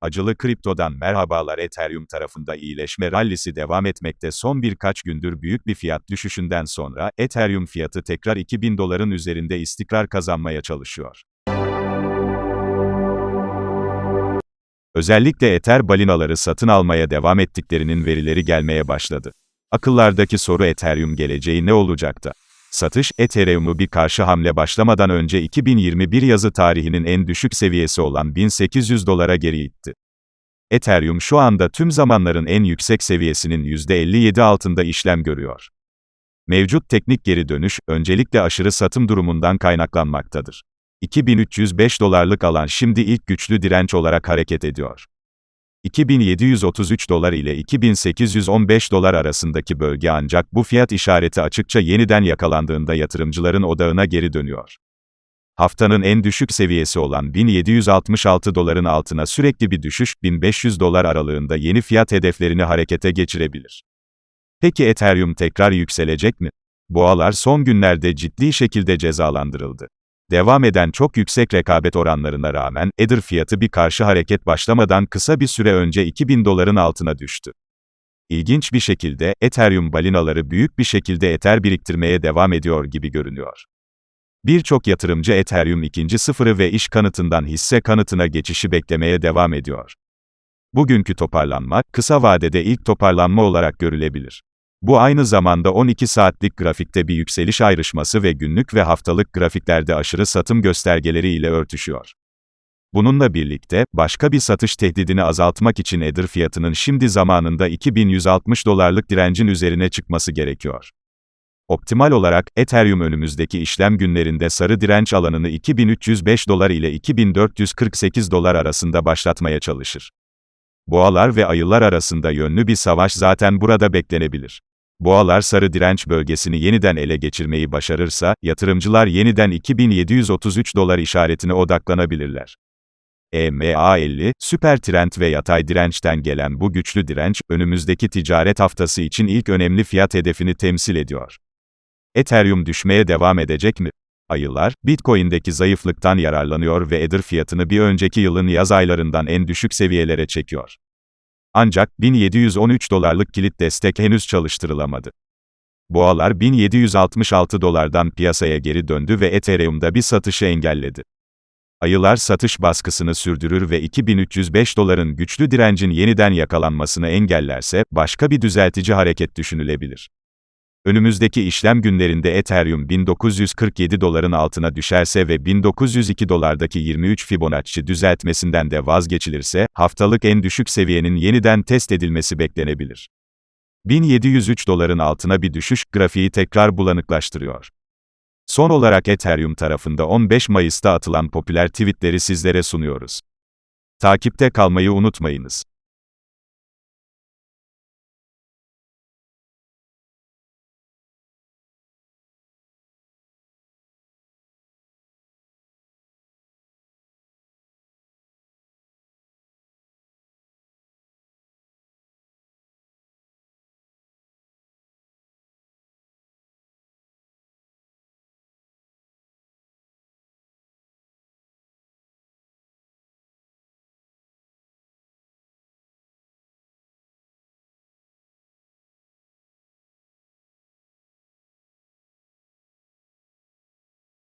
Acılı kriptodan merhabalar Ethereum tarafında iyileşme rallisi devam etmekte son birkaç gündür büyük bir fiyat düşüşünden sonra, Ethereum fiyatı tekrar 2000 doların üzerinde istikrar kazanmaya çalışıyor. Özellikle Ether balinaları satın almaya devam ettiklerinin verileri gelmeye başladı. Akıllardaki soru Ethereum geleceği ne olacaktı? Satış, Ethereum'u bir karşı hamle başlamadan önce 2021 yazı tarihinin en düşük seviyesi olan 1800 dolara geri itti. Ethereum şu anda tüm zamanların en yüksek seviyesinin %57 altında işlem görüyor. Mevcut teknik geri dönüş, öncelikle aşırı satım durumundan kaynaklanmaktadır. 2305 dolarlık alan şimdi ilk güçlü direnç olarak hareket ediyor. 2733 dolar ile 2815 dolar arasındaki bölge ancak bu fiyat işareti açıkça yeniden yakalandığında yatırımcıların odağına geri dönüyor. Haftanın en düşük seviyesi olan 1766 doların altına sürekli bir düşüş, 1500 dolar aralığında yeni fiyat hedeflerini harekete geçirebilir. Peki Ethereum tekrar yükselecek mi? Boğalar son günlerde ciddi şekilde cezalandırıldı. Devam eden çok yüksek rekabet oranlarına rağmen, Ether fiyatı bir karşı hareket başlamadan kısa bir süre önce 2000 doların altına düştü. İlginç bir şekilde, Ethereum balinaları büyük bir şekilde Ether biriktirmeye devam ediyor gibi görünüyor. Birçok yatırımcı Ethereum ikinci sıfırı ve iş kanıtından hisse kanıtına geçişi beklemeye devam ediyor. Bugünkü toparlanma, kısa vadede ilk toparlanma olarak görülebilir. Bu aynı zamanda 12 saatlik grafikte bir yükseliş ayrışması ve günlük ve haftalık grafiklerde aşırı satım göstergeleri ile örtüşüyor. Bununla birlikte, başka bir satış tehdidini azaltmak için Ether fiyatının şimdi zamanında 2160 dolarlık direncin üzerine çıkması gerekiyor. Optimal olarak, Ethereum önümüzdeki işlem günlerinde sarı direnç alanını 2305 dolar ile 2448 dolar arasında başlatmaya çalışır. Boğalar ve ayılar arasında yönlü bir savaş zaten burada beklenebilir. Boğalar sarı direnç bölgesini yeniden ele geçirmeyi başarırsa, yatırımcılar yeniden 2733 dolar işaretine odaklanabilirler. E EMA50, süper trend ve yatay dirençten gelen bu güçlü direnç, önümüzdeki ticaret haftası için ilk önemli fiyat hedefini temsil ediyor. Ethereum düşmeye devam edecek mi? Ayılar, Bitcoin'deki zayıflıktan yararlanıyor ve Ether fiyatını bir önceki yılın yaz aylarından en düşük seviyelere çekiyor. Ancak, 1713 dolarlık kilit destek henüz çalıştırılamadı. Boğalar 1766 dolardan piyasaya geri döndü ve Ethereum'da bir satışı engelledi. Ayılar satış baskısını sürdürür ve 2305 doların güçlü direncin yeniden yakalanmasını engellerse, başka bir düzeltici hareket düşünülebilir. Önümüzdeki işlem günlerinde Ethereum 1947 doların altına düşerse ve 1902 dolardaki 23 Fibonacci düzeltmesinden de vazgeçilirse, haftalık en düşük seviyenin yeniden test edilmesi beklenebilir. 1703 doların altına bir düşüş, grafiği tekrar bulanıklaştırıyor. Son olarak Ethereum tarafında 15 Mayıs'ta atılan popüler tweetleri sizlere sunuyoruz. Takipte kalmayı unutmayınız.